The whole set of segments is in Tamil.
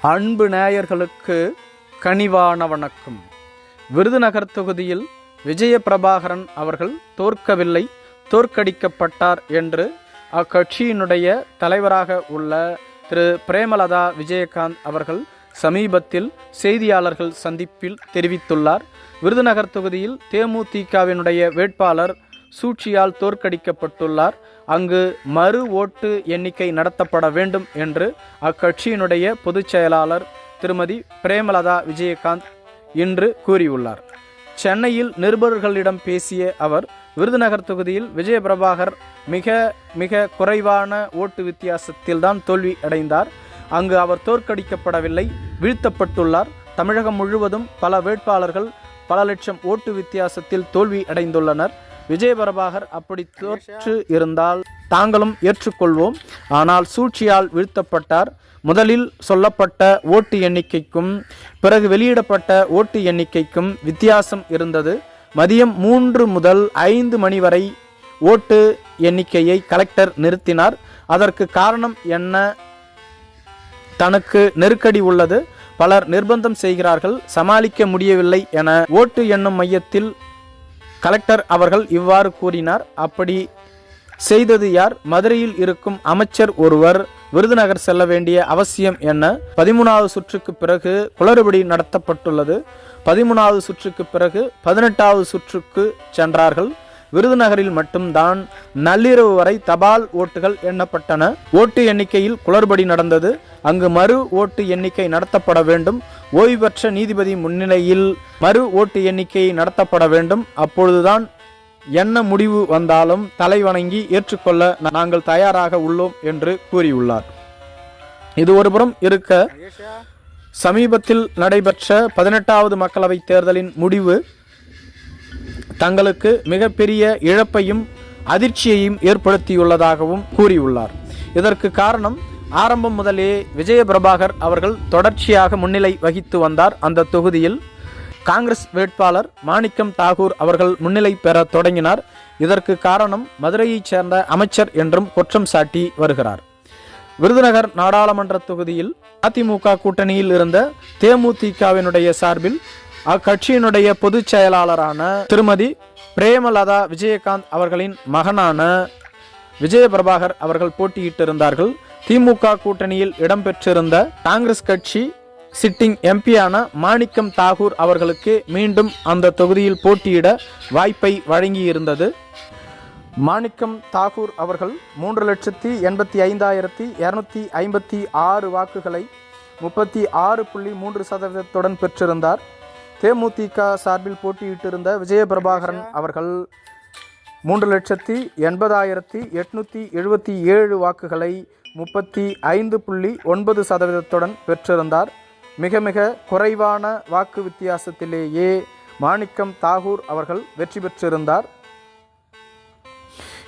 அன்பு நேயர்களுக்கு கனிவான வணக்கம். விருதுநகர் தொகுதியில் விஜய பிரபாகரன் அவர்கள் தோற்கவில்லை தோற்கடிக்கப்பட்டார் என்று அக்கட்சியினுடைய தலைவராக உள்ள திரு பிரேமலதா விஜயகாந்த் அவர்கள் சமீபத்தில் செய்தியாளர்கள் சந்திப்பில் தெரிவித்துள்ளார். விருதுநகர் தொகுதியில் தேமுதிகவினுடைய வேட்பாளர் சூழ்ச்சியால் தோற்கடிக்கப்பட்டுள்ளார். அங்கு மறு ஓட்டு எண்ணிக்கை நடத்தப்பட வேண்டும் என்று அக்கட்சியினுடைய பொதுச் செயலாளர் திருமதி பிரேமலதா விஜயகாந்த் இன்று கூறியுள்ளார். சென்னையில் நிருபர்களிடம் பேசிய அவர் விருதுநகர் தொகுதியில் விஜயபிரபாகர் மிக மிக குறைவான ஓட்டு வித்தியாசத்தில்தான் தோல்வி அடைந்தார். அங்கு அவர் தோற்கடிக்கப்படவில்லை வீழ்த்தப்பட்டுள்ளார். தமிழகம் முழுவதும் பல வேட்பாளர்கள் பல லட்சம் ஓட்டு வித்தியாசத்தில் தோல்வி அடைந்துள்ளனர். விஜயபிரபாகர் அப்படி தோற்று இருந்தால் தாங்களும் ஏற்றுக்கொள்வோம். ஆனால் சூழ்ச்சியால் வீழ்த்தப்பட்டார். முதலில் சொல்லப்பட்ட ஓட்டு எண்ணிக்கைக்கும் பிறகு வெளியிடப்பட்ட ஓட்டு எண்ணிக்கைக்கும் வித்தியாசம் இருந்தது. மதியம் மூன்று முதல் ஐந்து மணி வரை ஓட்டு எண்ணிக்கையை கலெக்டர் நிறுத்தினார். அதற்கு காரணம் என்ன? தனக்கு நெருக்கடி உள்ளது. பலர் நிர்பந்தம் செய்கிறார்கள். சமாளிக்க முடியவில்லை என ஓட்டு எண்ணும் மையத்தில் கலெக்டர் அவர்கள் இவ்வாறு கூறினார். அப்படி செய்தது யார்? மதுரையில் இருக்கும் அமைச்சர் ஒருவர் விருதுநகர் செல்ல வேண்டிய அவசியம் என்ன? பதிமூணாவது சுற்றுக்கு பிறகு குளறுபடி நடத்தப்பட்டுள்ளது. பதிமூணாவது சுற்றுக்கு பிறகு பதினெட்டாவது சுற்றுக்கு சென்றார்கள். விருதுநகரில் மட்டும்தான் நள்ளிரவு வரை தபால் ஓட்டுகள் எண்ணப்பட்டன. ஓட்டு எண்ணிக்கையில் குளறுபடி நடந்தது. அங்கு மறு ஓட்டு எண்ணிக்கை நடத்தப்பட வேண்டும். ஓய்வு பெற்ற நீதிபதி முன்னிலையில் மறு ஓட்டு எண்ணிக்கை நடத்தப்பட வேண்டும். அப்பொழுதுதான் என்ன முடிவு வந்தாலும் தலை வணங்கி ஏற்றுக்கொள்ள நாங்கள் தயாராக உள்ளோம் என்று கூறியுள்ளார். இது ஒருபுறம் இருக்க சமீபத்தில் நடைபெற்ற பதினெட்டாவது மக்களவைத் தேர்தலின் முடிவு தங்களுக்கு மிகப்பெரிய இழப்பையும் அதிர்ச்சியையும் ஏற்படுத்தியுள்ளதாகவும் கூறியுள்ளார். இதற்கு காரணம் ஆரம்பம் முதலே விஜய பிரபாகர் அவர்கள் தொடர்ச்சியாக முன்னிலை வகித்து வந்தார். அந்த தொகுதியில் காங்கிரஸ் வேட்பாளர் மாணிக்கம் தாகூர் அவர்கள் முன்னிலை பெற தொடங்கினார். இதற்கு காரணம் மதுரையைச் சேர்ந்த அமைச்சர் என்றும் குற்றம் சாட்டி வருகிறார். விருதுநகர் நாடாளுமன்ற தொகுதியில் அதிமுக கூட்டணியில் இருந்த தேமுதிகவினுடைய சார்பில் அக்கட்சியினுடைய பொதுச் செயலாளரான திருமதி பிரேமலதா விஜயகாந்த் அவர்களின் மகனான விஜயபிரபாகர் அவர்கள் போட்டியிட்டிருந்தார்கள். திமுக கூட்டணியில் இடம்பெற்றிருந்த காங்கிரஸ் கட்சி சிட்டிங் எம்பியான மாணிக்கம் தாகூர் அவர்களுக்கு மீண்டும் அந்த தொகுதியில் போட்டியிட வாய்ப்பை வழங்கியிருந்தது. மாணிக்கம் தாகூர் அவர்கள் மூன்று லட்சத்தி எண்பத்தி ஐந்தாயிரத்தி இரநூத்தி ஐம்பத்தி ஆறு வாக்குகளை முப்பத்தி ஆறு புள்ளி மூன்று சதவீதத்துடன் பெற்றிருந்தார். தேமுதிக சார்பில் போட்டியிட்டிருந்த விஜயபிரபாகரன் அவர்கள் மூன்று லட்சத்தி எண்பதாயிரத்தி எட்நூற்றி எழுபத்தி ஏழு வாக்குகளை முப்பத்தி ஐந்து புள்ளி ஒன்பது சதவீதத்துடன் பெற்றிருந்தார். மிக மிக குறைவான வாக்கு வித்தியாசத்திலேயே மாணிக்கம் தாகூர் அவர்கள் வெற்றி பெற்றிருந்தார்.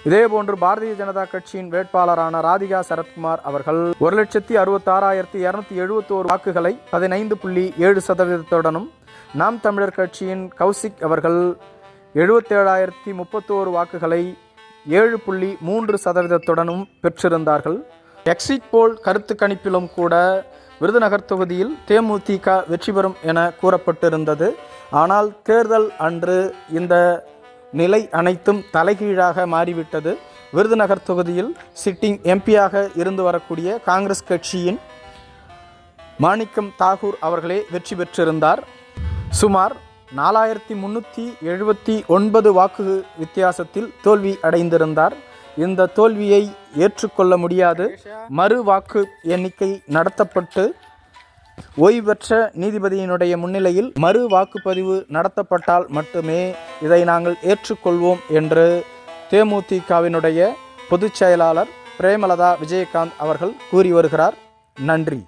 இதேபோன்று பாரதிய ஜனதா கட்சியின் வேட்பாளரான ராதிகா சரத்குமார் அவர்கள் ஒரு லட்சத்தி அறுபத்தாறாயிரத்தி இரநூத்தி எழுபத்தோரு வாக்குகளை பதினைந்து புள்ளி ஏழு சதவீதத்துடனும் நாம் தமிழர் கட்சியின் கௌசிக் அவர்கள் எழுபத்தேழாயிரத்தி முப்பத்தோரு வாக்குகளை ஏழு புள்ளி மூன்று சதவீதத்துடனும் பெற்றிருந்தார்கள். எக்ஸிட் போல் கருத்து கணிப்பிலும் கூட விருதுநகர் தொகுதியில் தேமுதிக வெற்றி பெறும் என கூறப்பட்டிருந்தது. ஆனால் தேர்தல் அன்று இந்த நிலை அனைத்தும் தலைகீழாக மாறிவிட்டது. விருதுநகர் தொகுதியில் சிட்டிங் எம்பியாக இருந்து வரக்கூடிய காங்கிரஸ் கட்சியின் மாணிக்கம் தாகூர் அவர்களே வெற்றி பெற்றிருந்தார். சுமார் நாலாயிரத்தி முன்னூற்றி எழுபத்தி ஒன்பது வாக்கு வித்தியாசத்தில் தோல்வி அடைந்திருந்தார். இந்த தோல்வியை ஏற்றுக்கொள்ள முடியாது. மறு வாக்கு எண்ணிக்கை நடத்தப்பட்டு ஓய்வு பெற்ற நீதிபதியினுடைய முன்னிலையில் மறு வாக்குப்பதிவு நடத்தப்பட்டால் மட்டுமே இதை நாங்கள் ஏற்றுக்கொள்வோம் என்று தேமுதிகவினுடைய பொதுச் செயலாளர் பிரேமலதா விஜயகாந்த் அவர்கள் கூறி வருகிறார். நன்றி.